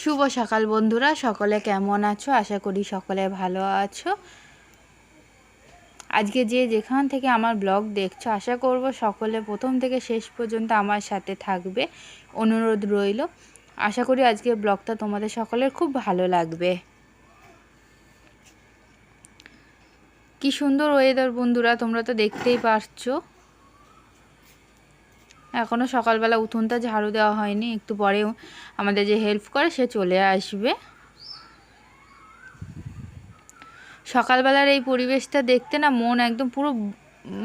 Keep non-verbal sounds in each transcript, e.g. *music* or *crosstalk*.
শুভ সকাল বন্ধুরা, সকলে কেমন আছো? আশা করি সকলে ভালো আছো। আজকে যে যেখান থেকে আমার ব্লগ দেখছ, আশা করব সকলে প্রথম থেকে শেষ পর্যন্ত আমার সাথে থাকবে। অনুরোধ রইল। আশা করি আজকে ব্লগটা তোমাদের সকলের খুব ভালো লাগবে। কি সুন্দর ওয়েদার বন্ধুরা, তোমরা তো দেখতেই পারছ। এখনও সকালবেলা উঠোনটা ঝাড়ু দেওয়া হয়নি, একটু পরে আমাদের যে হেল্প করে সে চলে আসবে। সকালবেলার এই পরিবেশটা দেখতে না মন একদম পুরো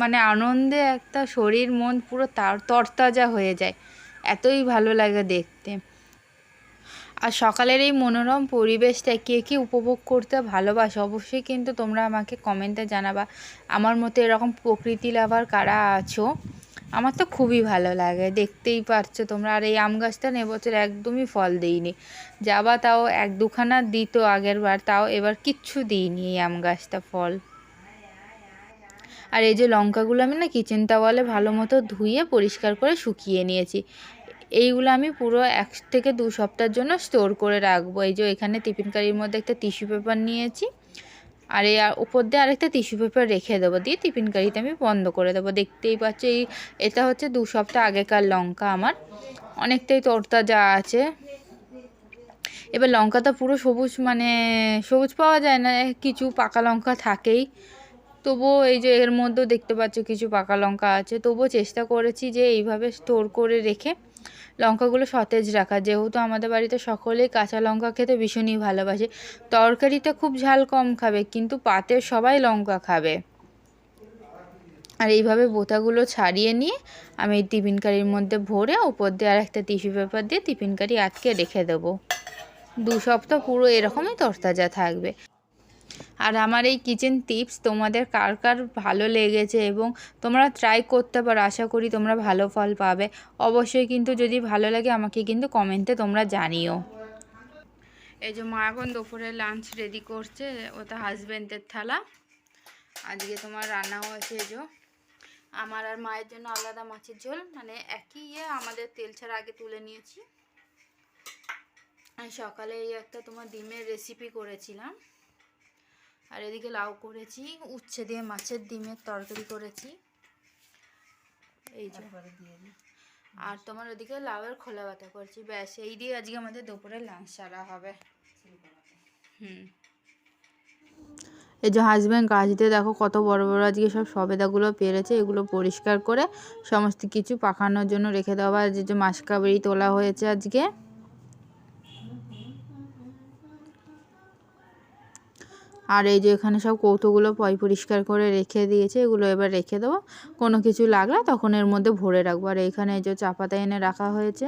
মানে আনন্দে একটা শরীর, মন পুরো তার, তরতাজা হয়ে যায়, এতই ভালো লাগে দেখতে। আর সকালের এই মনোরম পরিবেশটা কে কে উপভোগ করতে ভালোবাসে অবশ্যই কিন্তু তোমরা আমাকে কমেন্টে জানাবা। আমার মতো এরকম প্রকৃতি লাভার কারা আছো? আমার তো খুবই ভালো লাগে, দেখতেই পারছ তোমরা। আর এই আম গাছটা এবছর একদমই ফল দিইনি। যাবা তাও এক দুখানা দিত আগের বার, তাও এবার কিচ্ছু দিইনি এই আম গাছটা ফল। আর এই যে লঙ্কাগুলো আমি না কিচেন টাওয়ালে ভালো মতো ধুয়ে পরিষ্কার করে শুকিয়ে নিয়েছি। এইগুলো আমি পুরো এক থেকে দু সপ্তাহের জন্য স্টোর করে রাখব। এই যে এখানে টিফিন কারির মধ্যে একটা টিস্যু পেপার নিয়েছি। আর এই উপর দিয়ে আরেকটা টিস্যু পেপার রেখে দেবো। দিয়ে টিফিন কারিতে আমি বন্ধ করে দেবো। দেখতেই পাচ্ছি এই, এটা হচ্ছে দু সপ্তাহ আগেকার লঙ্কা আমার। অনেকটাই তরতাজা আছে। এবার লঙ্কাটা পুরো সবুজ মানে সবুজ পাওয়া যায় না, কিছু পাকা লঙ্কা থাকেই। তবুও এই যে এর মধ্যেও দেখতে পাচ্ছ কিছু পাকা লঙ্কা আছে। তবুও চেষ্টা করেছি যে এইভাবে স্টোর করে রেখে লঙ্কাগুলো সতেজ রাখা। যেহেতু আমাদের বাড়িতে সকলেই কাঁচা লঙ্কা খেতে ভীষণই ভালোবাসে, তরকারিতে খুব ঝাল কম খাবে, কিন্তু পাতে সবাই লঙ্কা খাবে। আর এইভাবে বোতাগুলো ছাড়িয়ে নিয়ে আমি টিফিন কারির মধ্যে ভরে ওপর দিয়ে আর একটা টিস্যু পেপার দিয়ে টিফিন কারি আটকে রেখে দেবো। দু সপ্তাহ পুরো এরকমই তরতাজা থাকবে। আর আমার এই কিচেন টিপস তোমাদের কার কার ভালো লেগেছে এবং তোমরা ট্রাই করতে পারো, আশা করি তোমরা ভালো ফল পাবে। অবশ্যই কিন্তু যদি ভালো লাগে আমাকে কিন্তু কমেন্টে তোমরা জানিও। এই যে মা এখন দুপুরে লাঞ্চ রেডি করছে, ওটা হাজব্যান্ডের থালা। আজকে তোমার রান্না হয়েছে এই যে। আমার আর মায়ের জন্য আলাদা মাছের ঝোল মানে একই ইয়ে আমাদের তেল ছাড়া আগে তুলে নিয়েছি। সকালে এই একটা তোমার ডিমের রেসিপি করেছিলাম। আর এদিকে লাউ করেছি উচ্ছে দিয়ে মাছের ডিমের তরকারি করেছি। এই যে। আর তোমার ওদিকে লাউয়ের খোলা বাটা করছি ব্যাস এই দিয়ে আজকে আমাদের দুপুরে লাঞ্চ সারা হবে। হুম। এই যে হাজব্যান্ড গাছতে দেখো কত বড় বড় আজকে সব সবেদাগুলো পেরেছে এগুলো পরিষ্কার করে সমস্ত কিছু পাকানোর জন্য রেখে দেওয়া আর যে মাসকাবেরি তোলা হয়েছে আজকে আর এই যে এখানে সব কৌটোগুলো পয় পরিষ্কার করে রেখে দিয়েছে, এগুলো এবার রেখে দেবো। কোনো কিছু লাগলে তখন এর মধ্যে ভরে রাখব। আর এখানে এই যে চা পাতা এনে রাখা হয়েছে,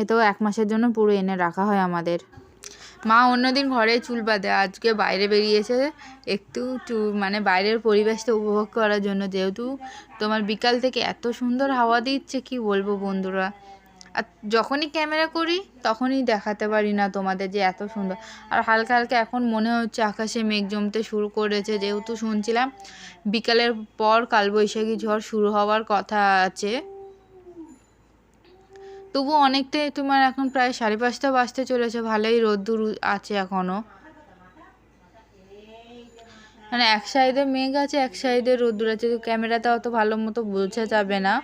এতেও এক মাসের জন্য পুরো এনে রাখা হয় আমাদের। মা অন্যদিন ঘরে চুল বাঁধে, আজকে বাইরে বেরিয়েছে একটু মানে বাইরের পরিবেশটা উপভোগ করার জন্য। যেহেতু তোমার বিকাল থেকে এত সুন্দর হাওয়া দিচ্ছে, কি বলব বন্ধুরা? আর যখনই ক্যামেরা করি, তখনই দেখাতে পারি না তোমাদের যে এত সুন্দর। আর হালকা হালকা এখন মনে হচ্ছে আকাশে মেঘ জমতে শুরু করেছে। যেহেতু শুনছিলাম, বিকালের পর কালবৈশাখী ঝড় শুরু হওয়ার কথা আছে। তবু অনেকটাই তোমার এখন প্রায় সাড়ে পাঁচটা বাজতে চলেছে। ভালোই রোদ্দুর আছে এখনও মানে এক সাইডে মেঘ আছে, এক সাইডে রোদ্দুর আছে। ক্যামেরাতে অত ভালো মতো বোঝা যাবে না।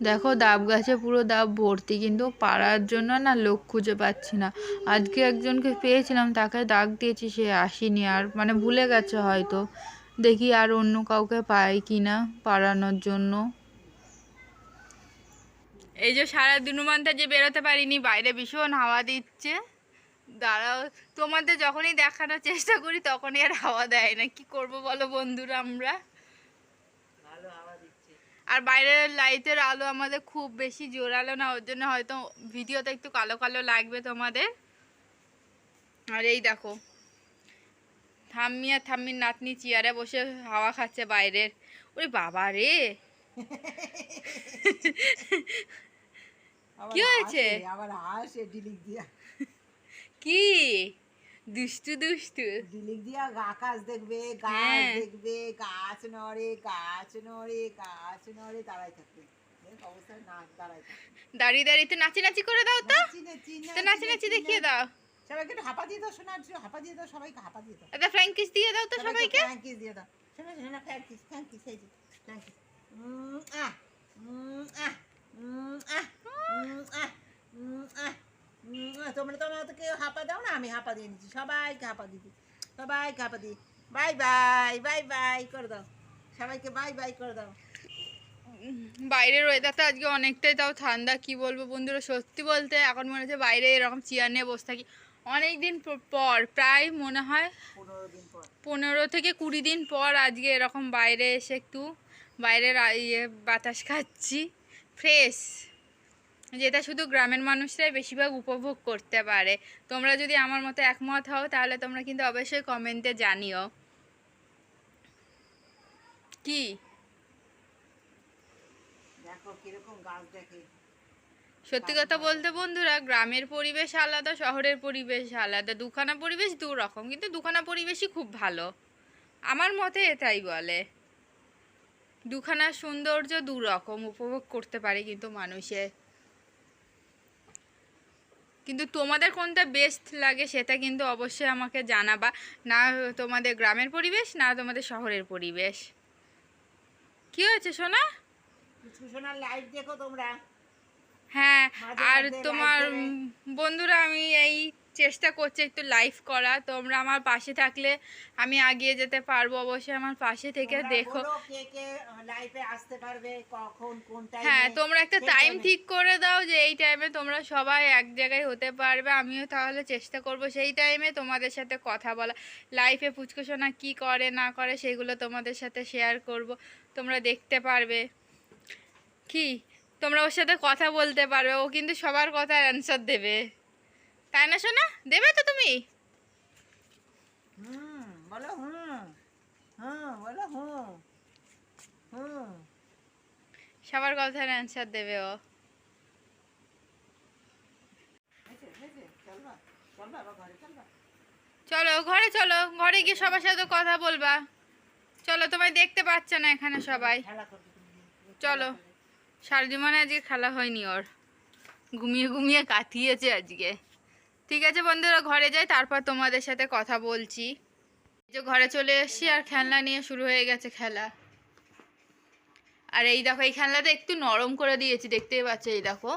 দেখো ডাব গাছে পুরো ডাব ভর্তি, কিন্তু পাড়ার জন্য না লোক খুঁজে পাচ্ছি না। আজকে একজনকে পেয়েছিলাম, তাকে ডাক দিয়েছি, সে আসেনি আর মানে ভুলে গেছে হয়তো। দেখি আর অন্য কাউকে পাই কি না পাড়ানোর জন্য। এই যে সারা দিনুমানটা যে বেরোতে পারিনি, বাইরে ভীষণ হাওয়া দিচ্ছে। দাঁড়াও, তোমাদের যখনই দেখানোর চেষ্টা করি, তখনই আর হাওয়া দেয় না। কি করব বলো বন্ধুরা আমরা? আর বাইরের লাইটের আলো আমাদের খুব বেশি জোরালো না ওর জন্য হয়তো ভিডিওতে একটু কালো কালো লাগবে তোমাদের। আর এই দেখো থাম্মি আর থাম্মির নাতনি চেয়ারে বসে হাওয়া খাচ্ছে বাইরের। ওরে বাবা রে! কি হয়েছে? কি? দুষ্টু দুষ্টু। ডিলিক দিয়া আকাশ দেখবে গাছ হ্যাঁ। দেখবে গাছ নড়ে গাছ নড়ে গাছ নড়ে দাঁড়াই থাকবে। দাঁড়িয়ে দাঁড়িয়ে তো নাচি নাচি করে দাও তো। নাচি নাচি তো নাচি নাচি দেখিয়ে দাও। সবাইকে হাঁপা দিয়ে দাও শোনা হাঁপা দিয়ে দাও সবাইকে হাঁপা দিয়ে দাও। একটা ফ্র্যাঙ্কিস দিয়ে দাও তো সবাইকে ফ্র্যাঙ্কিস দিয়ে দাও। শোনা শোনা ফ্র্যাঙ্কিস ফ্র্যাঙ্কিস এই যে ফ্র্যাঙ্কিস উম আহ তোমরা তোমরা কেউ হাঁপা দাও না আমি হাঁপা দিয়ে নিচ্ছি। সবাইকে হাঁপা দিচ্ছি। সবাইকে হাঁপা দিই বাই বাই বাই বাই করে দাও। সবাইকে বাই বাই করে দাও। বাইরের ওয়েদারটা আজকে অনেকটাই তাও ঠান্ডা কি বলব বন্ধুরা? সত্যি বলতে এখন মনে হচ্ছে বাইরে এরকম চেয়ার নিয়ে বসে থাকি। অনেক দিন পর প্রায় মনে হয় পনেরো দিন পর। পনেরো থেকে কুড়ি দিন পর আজকে এরকম বাইরে এসে একটু বাইরের ইয়ে বাতাস খাচ্ছি। ফ্রেশ যেটা শুধু গ্রামের মানুষরাই বেশিরভাগ উপভোগ করতে পারে। তোমরা যদি আমার মতো একমত হও তাহলে তোমরা কিন্তু অবশ্যই কমেন্টে জানিও। কি? সত্যি কথা বলতে বন্ধুরা গ্রামের পরিবেশ আলাদা শহরের পরিবেশ আলাদা। দুখানা পরিবেশ দু রকম কিন্তু দুখানা পরিবেশই খুব ভালো। আমার মতে এটাই বলে। দুখানা সৌন্দর্য দু রকম উপভোগ করতে পারে কিন্তু মানুষে। কিন্তু তোমাদের কোনটা বেস্ট লাগে সেটা কিন্তু অবশ্যই আমাকে জানাবা। না তোমাদের গ্রামের পরিবেশ না তোমাদের শহরের পরিবেশ। কি হয়েছে সোনা? সোনার লাইভ দেখো তোমরা। হ্যাঁ আর তোমার বন্ধুরা আমি এই চেষ্টা করছি একটু লাইভ করা তোমরা আমার পাশে থাকলে আমি এগিয়ে যেতে পারব অবশ্যই আমার পাশে থেকে দেখো। হ্যাঁ তোমরা একটা টাইম ঠিক করে দাও যে এই টাইমে তোমরা সবাই এক জায়গায় হতে পারবে। আমিও তাহলে চেষ্টা করব সেই টাইমে তোমাদের সাথে কথা বলা। লাইফে পুচকুসোনা কি করে না করে সেগুলো তোমাদের সাথে শেয়ার করব। তোমরা দেখতে পারবে। কি? তোমরা ওর সাথে কথা বলতে পারবে। ও কিন্তু সবার কথার অ্যান্সার দেবে। তাই না শোনা দেবে তো তুমি? হুম বলো হুম। হুম বলো হুম। হুম। সবার কথার অ্যান্সার দেবে ও। চলো ঘরে চলো ঘরে গিয়ে সবার সাথে কথা বলবা। চলো তোমায় দেখতে পাচ্ছ না এখানে সবাই। চলো সারাজীবনে আজকে খেলা হয়নি ওর। ঘুমিয়ে ঘুমিয়ে কাটিয়েছে আজকে। ঠিক আছে বন্ধুরা, ঘরে যাই, তারপর তোমাদের সাথে কথা বলছি। যে ঘরে চলে এসেছি আর খেলনা নিয়ে শুরু হয়ে গেছে খেলা। আর এই দেখো, এই খেলনাটা একটু নরম করে দিয়েছি, দেখতেই পাচ্ছ এই দেখো।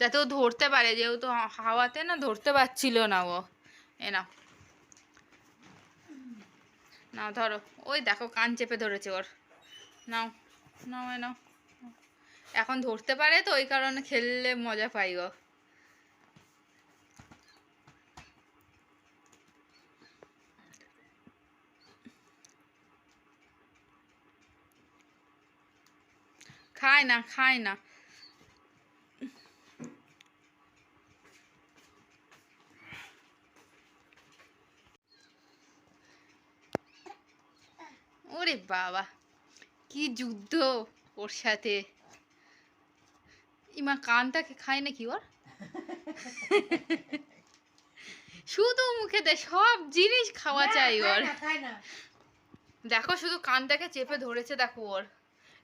যাতে ও ধরতে পারে, যেহেতু হাওয়াতে না ধরতে পারছিল না ও। এ নাও। ধরো। ওই দেখো, কান চেপে ধরেছে ওর। নাও নাও, এ নাও। এখন ধরতে পারে তো, ওই কারণে খেললে মজা পাই গো খায় না খায় না। ওরে বাবা কি যুদ্ধ ওর সাথে। ইমা কানটাকে খায় নাকি ওর? শুধু মুখে দে সব জিনিস খাওয়া চাই ওর। দেখো শুধু কানটাকে চেপে ধরেছে দেখো ওর।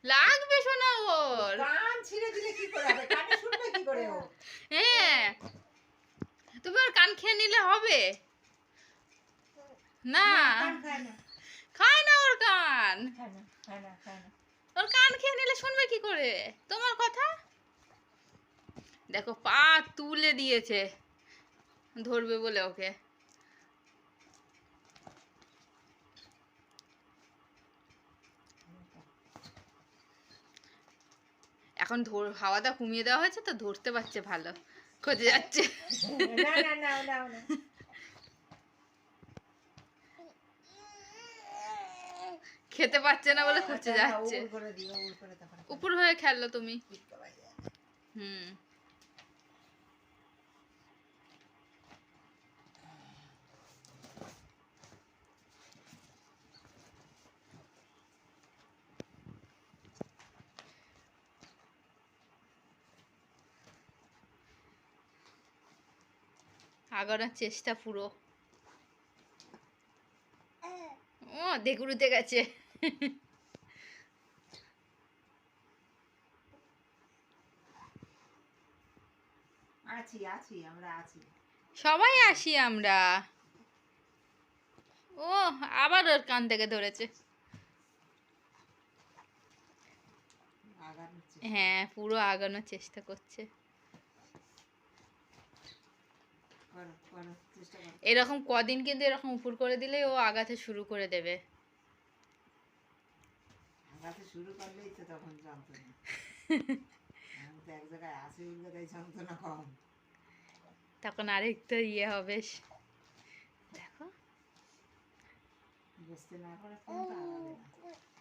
লাগবে শোনা ওর কান ছিঁড়ে দিলে কি করে হবে? কানে শুনবে কি করে ও? হ্যাঁ। তুমি ওর কান খেয়ে নিলে হবে? না। খায় না। ওর কান। ওর কান খেয়ে নিলে শুনবে কি করে? তোমার কথা? দেখো পা তুলে দিয়েছে। ধরবে বলে ওকে। এখন হাওয়াটা কমিয়ে দেওয়া হয়েছে তো ধরতে পারছে ভালো। খোঁজে যাচ্ছে। খেতে পারছে না বলে খোঁজে যাচ্ছে। উপর হয়ে খেললো তুমি। হুম। আগানোর চেষ্টা পুরো। ও দেখুরুতে গেছে। আছি সবাই আসি আমরা। ও আবার ওর কান থেকে ধরেছে। হ্যাঁ পুরো আগানোর চেষ্টা করছে। এরকম কদিন কিন্তু এরকম উপর করে দিলেই ও আগাতে শুরু করে দেবে। আগাতে শুরু করলেই তো তখন যন্ত্রণা। *laughs* আমি এক জায়গায় আসি বলে যন্ত্রণা কম। তখন আরেকটু ইয়ে হবে। দেখো। না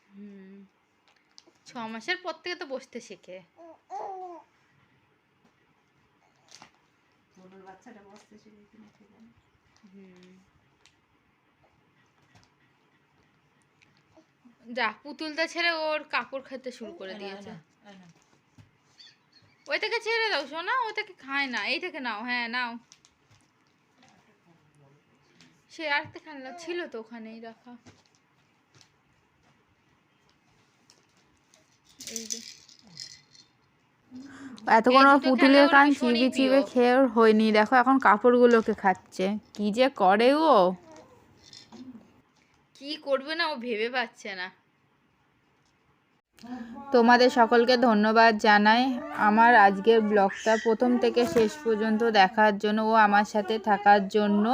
হুম। ছ মাসের পর থেকে তো বসতে শেখে। তনুর বাচ্চাটা বসতে শিখে কিনা হুম। যা পুতুলটা ছেড়ে ওর কাপড় খেতে শুরু করে দিয়েছে। ওই থেকে ছেড়ে দাও শোনা ও থেকে খায় না। এই থেকে নাও হ্যাঁ নাও। সে আরেকটা খেলনা ছিল তো ওখানেই রাখা। এই যে। এতক্ষণ ওর পুতুলের কান চিবে চিবে খেয়ে ওর হয়নি। দেখো এখন কাপড়গুলোকে খাচ্ছে। কি যে করে ও? কি করবে না ও ভেবে পাচ্ছে না। তোমাদের সকলকে ধন্যবাদ জানাই। আমার আজকের ব্লগটা প্রথম থেকে শেষ পর্যন্ত দেখার জন্য ও আমার সাথে থাকার জন্য।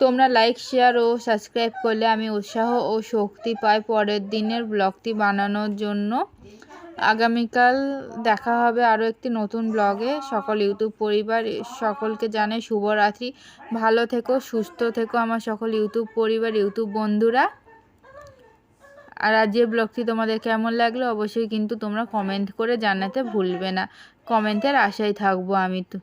তোমরা লাইক শেয়ার ও সাবস্ক্রাইব করলে আমি উৎসাহ ও শক্তি পাই পরের দিনের ব্লগটি বানানোর জন্য। আগামীকাল দেখা হবে আরও একটি নতুন ব্লগে। সকল ইউটিউব পরিবার, সকলকে জানে শুভরাত্রি। ভালো থেকো, সুস্থ থেকো আমার সকল ইউটিউব পরিবার, ইউটিউব বন্ধুরা। আর আজকের ব্লগটি তোমাদের কেমন লাগল অবশ্যই কিন্তু তোমরা কমেন্ট করে জানাতে ভুলবে না। কমেন্টের আশায় থাকব আমি তো।